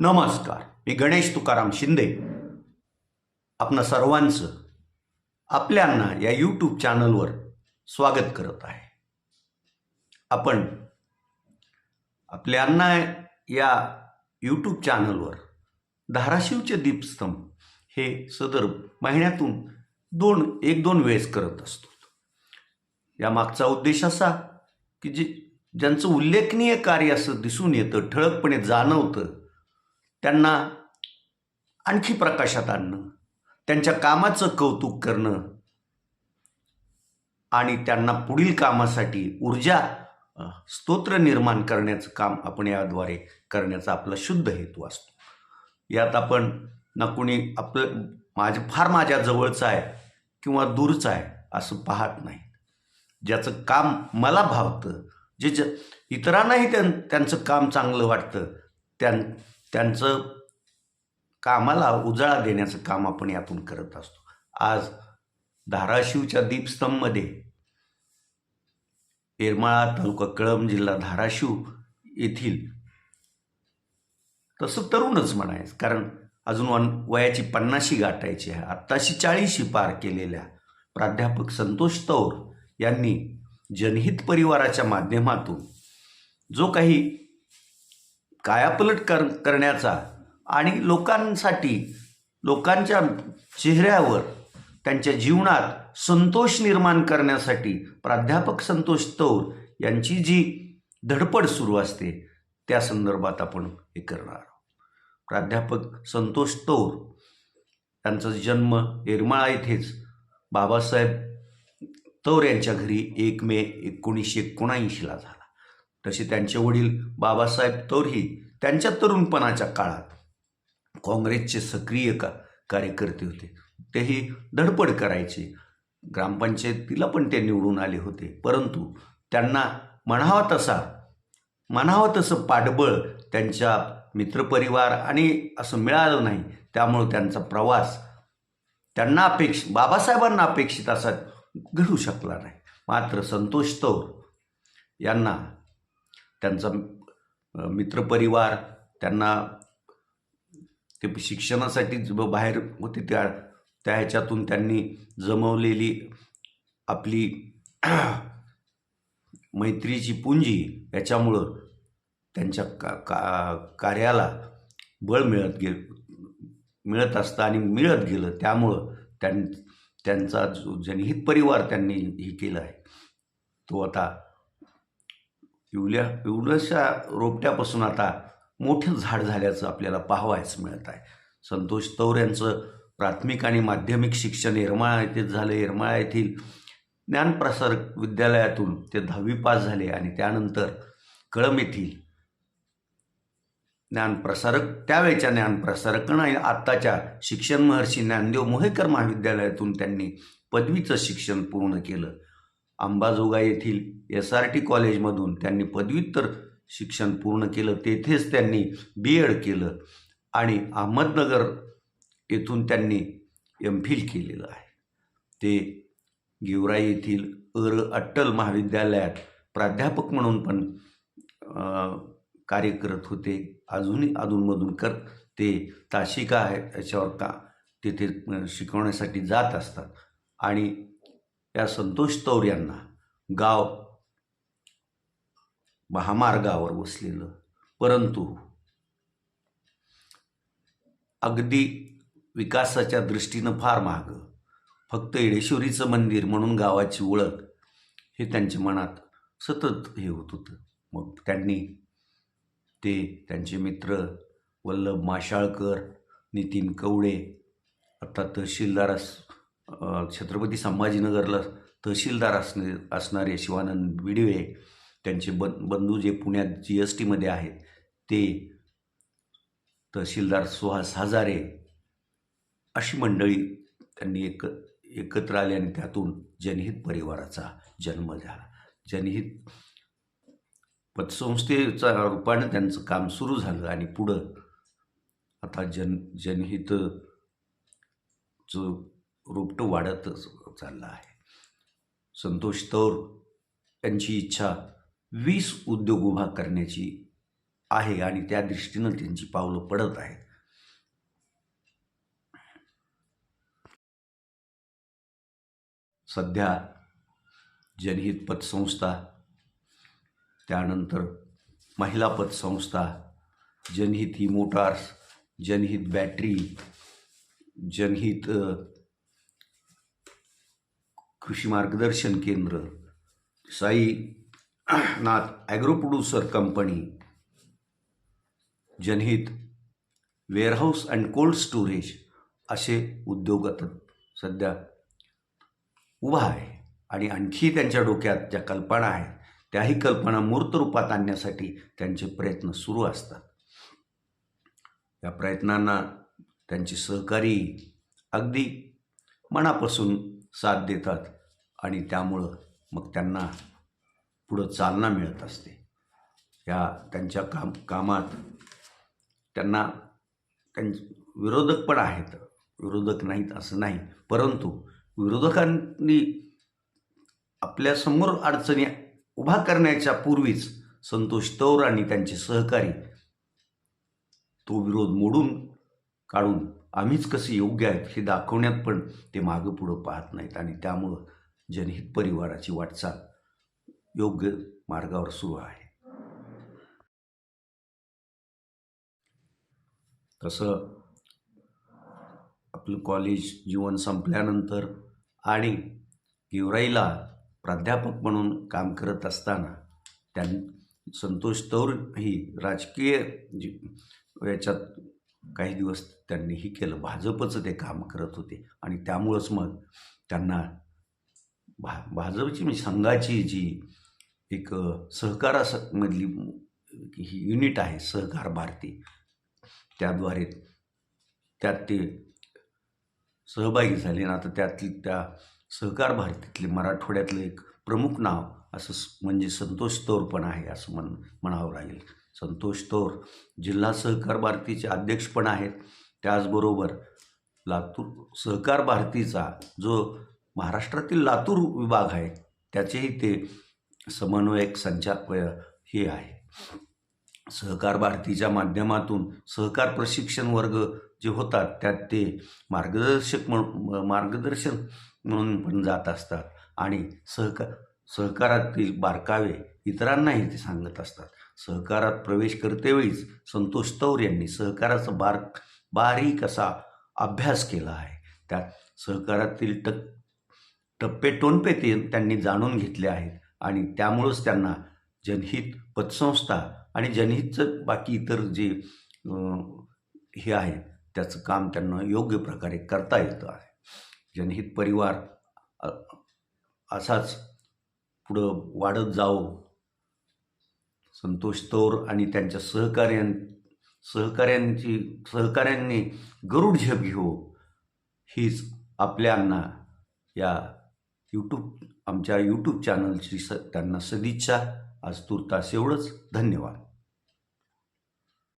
नमस्कार मी गणेश तुकाराम शिंदे. आपणा सर्वांचं आपल्यांना या यूट्यूब चॅनलवर स्वागत करत आहे. आपण आपल्यांना या यूट्यूब चॅनलवर धाराशिवचे दीपस्तंभ हे सदर महिन्यातून दोन एक दोन वेळेस करत असतो. या मागचा उद्देश असा की जे ज्यांचं उल्लेखनीय कार्य असं दिसून येतं ठळकपणे जाणवतं त्यांना आणखी प्रकाशात आणणं त्यांच्या कामाचं कौतुक करणं आणि त्यांना पुढील कामासाठी ऊर्जा स्तोत्र निर्माण करण्याचं काम आपण याद्वारे करण्याचा आपला शुद्ध हेतू असतो. यात आपण ना कोणी आपलं माझ्या फार माझ्या जवळचं आहे किंवा दूरचं आहे असं पाहत नाही. ज्याचं काम मला भावतं जे ज इतरांनाही त्यां त्यांचं काम चांगलं वाटतं त्यां त्यांचं कामाला उजाळा देण्याचं काम आपण यातून करत असतो. आज धाराशिवच्या दीपस्तंभमध्ये येरमाळा तालुका कळंब जिल्हा धाराशिव येथील तसं तरुणच म्हणायचं कारण अजून वन वयाची पन्नाशी गाठायची आहे. आत्ताशी चाळीशी पार केलेल्या प्राध्यापक संतोष तौर यांनी जनहित परिवाराच्या माध्यमातून जो काही कायापलट कर करण्याचा आणि लोकांसाठी लोकांच्या चेहऱ्यावर त्यांच्या जीवनात संतोष निर्माण करण्यासाठी प्राध्यापक संतोष तौर यांची जी धडपड सुरू असते त्या संदर्भात आपण हे करणार आहोत. प्राध्यापक संतोष तौर यांचा जन्म येरमाळा येथेच बाबासाहेब तौर यांच्या घरी एक मे एकोणीसशे एकोणऐंशीला झाला. तसे त्यांचे वडील बाबासाहेब तौरही त्यांच्या तरुणपणाच्या काळात काँग्रेसचे सक्रिय का कार्यकर्ते होते. तेही धडपड करायचे. ग्रामपंचायतीला पण ते निवडून आले होते. परंतु त्यांना म्हणावा तसा म्हणावं तसं पाठबळ त्यांच्या मित्रपरिवार आणि असं मिळालं नाही. त्यामुळं त्यांचा प्रवास त्यांना अपेक्ष बाबासाहेबांना अपेक्षित असा घडू शकला नाही. मात्र संतोष तौर यांना त्यांचा मित्रपरिवार त्यांना ते शिक्षणासाठी बाहेर होते त्या त्या ह्याच्यातून त्यांनी जमवलेली आपली मैत्रीची पुंजी याच्यामुळं त्यांच्या का का कार्याला बळ मिळत गे मिळत असतं आणि मिळत गेलं. त्यामुळं त्यां त्यांचा जो जनहित परिवार त्यांनी हे केलं आहे तो आता एवढ्या एवढ्याशा रोपट्यापासून आता मोठं झाड झाल्याचं आपल्याला पाहावायच मिळत आहे. संतोष तौर यांचं प्राथमिक आणि माध्यमिक शिक्षण येरमाळा येथेच झालं. येरमाळा येथील ज्ञानप्रसार विद्यालयातून ते दहावी पास झाले आणि त्यानंतर कळम येथील ज्ञानप्रसारक त्यावेळच्या ज्ञानप्रसारक आणि आत्ताच्या शिक्षण महर्षी ज्ञानदेव मोहेकर महाविद्यालयातून त्यांनी पदवीचं शिक्षण पूर्ण केलं. अंबाजोगाई येथील एस आर टी कॉलेजमधून त्यांनी पदव्युत्तर शिक्षण पूर्ण केलं. तेथेच त्यांनी बी एड केलं आणि अहमदनगर येथून त्यांनी एम फिल केलेलं आहे. ते गेवराई येथील अर अट्टल महाविद्यालयात प्राध्यापक म्हणून पण कार्य करत होते. अजूनही अधूनमधून कर ते ताशिका आहे त्याच्यावर का तिथे शिकवण्यासाठी जात असतात. आणि या संतोष तौर यांना गाव महामार्गावर वसलेलं. परंतु अगदी विकासाच्या दृष्टीनं फार महाग. फक्त येडेश्वरीचं मंदिर म्हणून गावाची ओळख हे त्यांच्या मनात सतत हे होत होतं. मग त्यांनी ते त्यांचे मित्र वल्लभ माशाळकर नितीन कवडे आता तहसीलदार छत्रपती संभाजीनगरला तहसीलदार असणे असणारे शिवानंद बिडवे त्यांचे बं बंधू जे पुण्यात जी एस टीमध्ये आहेत ते तहसीलदार सुहास हजारे अशी मंडळी त्यांनी एक एकत्र आली आणि त्यातून जनहित परिवाराचा जन्म झाला. जनहित पतसंस्थेचा रूपानं त्यांचं काम सुरू झालं आणि पुढं आता जन जनहित रोपटं वाढतच चाललं आहे. संतोष तौर यांची इच्छा वीस उद्योग उभा करण्याची आहे आणि त्या दृष्टीनं त्यांची पावलं पडत आहेत. सध्या जनहित पतसंस्था त्यानंतर महिला पतसंस्था जनहित ही मोटार्स जनहित बॅटरी जनहित कृषी मार्गदर्शन केंद्र Sai Nath agro producer company जनहित वेअरहाऊस अँड कोल्ड स्टोरेज असे उद्योग आता सध्या उभा आहे. आणि आणखी त्यांच्या डोक्यात ज्या कल्पना आहेत त्याही कल्पना मूर्त रूपात आणण्यासाठी त्यांचे प्रयत्न सुरू असतात. या प्रयत्नांना त्यांचे सहकारी अगदी मनापासून साथ देतात. आणि त्यामुळं मग त्यांना पुढं चालना मिळत असते. या त्यांच्या काम कामात त्यांना त्यां विरोधक पण आहेत. विरोधक नाहीत असं नाही. परंतु विरोधकांनी आपल्यासमोर अडचणी उभा करण्याच्या पूर्वीच संतोष तौर आणि त्यांचे सहकारी तो विरोध मोडून काढून आम्हीच कसे योग्य आहेत हे दाखवण्यात पण ते मागं पुढं पाहत नाहीत. आणि त्यामुळं जनहित परिवाराची वाटचाल योग्य मार्गावर सुरू आहे. तसं आपलं कॉलेज जीवन संपल्यानंतर आणि गेवराईला प्राध्यापक म्हणून काम करत असताना त्यां संतोष तौर ही राजकीय जी याच्यात काही दिवस त्यांनीही केलं. भाजपचं ते काम करत होते आणि त्यामुळंच मग त्यांना भा भाजपची म्हणजे संघाची जी एक सहकारामधली ही युनिट आहे सहकार भारती त्याद्वारे त्यात ते सहभागी झाले आणि आता त्यातली त्या सहकार भारतीतले मराठवाड्यातलं एक प्रमुख नाव असं स- म्हणजे संतोष तौर पण आहे असं म्हण म्हणावं लागेल. संतोष तौर जिल्हा सहकार भारतीचे अध्यक्ष पण आहेत. त्याचबरोबर लातूर सहकार भारतीचा जो महाराष्ट्रातील लातूर विभाग आहे. त्याचेही ते समन्वयक संचालक हे आहे. सहकार भारतीच्या माध्यमातून सहकार प्रशिक्षण वर्ग जे होतात त्यात ते मार्गदर्शक म्हणून मार्गदर्शन म्हणून पण जात असतात आणि सहकार सहकारातील बारकावे इतरांनाही ते सांगत असतात. सहकारात प्रवेश करतेवेळीच संतोष तौर यांनी सहकाराचा बार बारीक असा अभ्यास केला आहे. त्यात सहकारातील टक टप्पे टोनपे ते त्यांनी जाणून घेतले आहेत आणि त्यामुळंच त्यांना जनहित पतसंस्था आणि जनहितचं बाकी इतर जे हे आहे त्याचं काम त्यांना योग्य प्रकारे करता येतं आहे. जनहित परिवार असाच पुढं वाढत जावं. संतोष तौर आणि त्यांच्या सहकार्यां सहकाऱ्यांची सहकाऱ्यांनी गरुड झेप घेऊ हीच आपल्यांना या यूट्यूब आमच्या यूट्यूब चॅनलची स त्यांना सदिच्छा. आज तुर्तास एवढंच. धन्यवाद.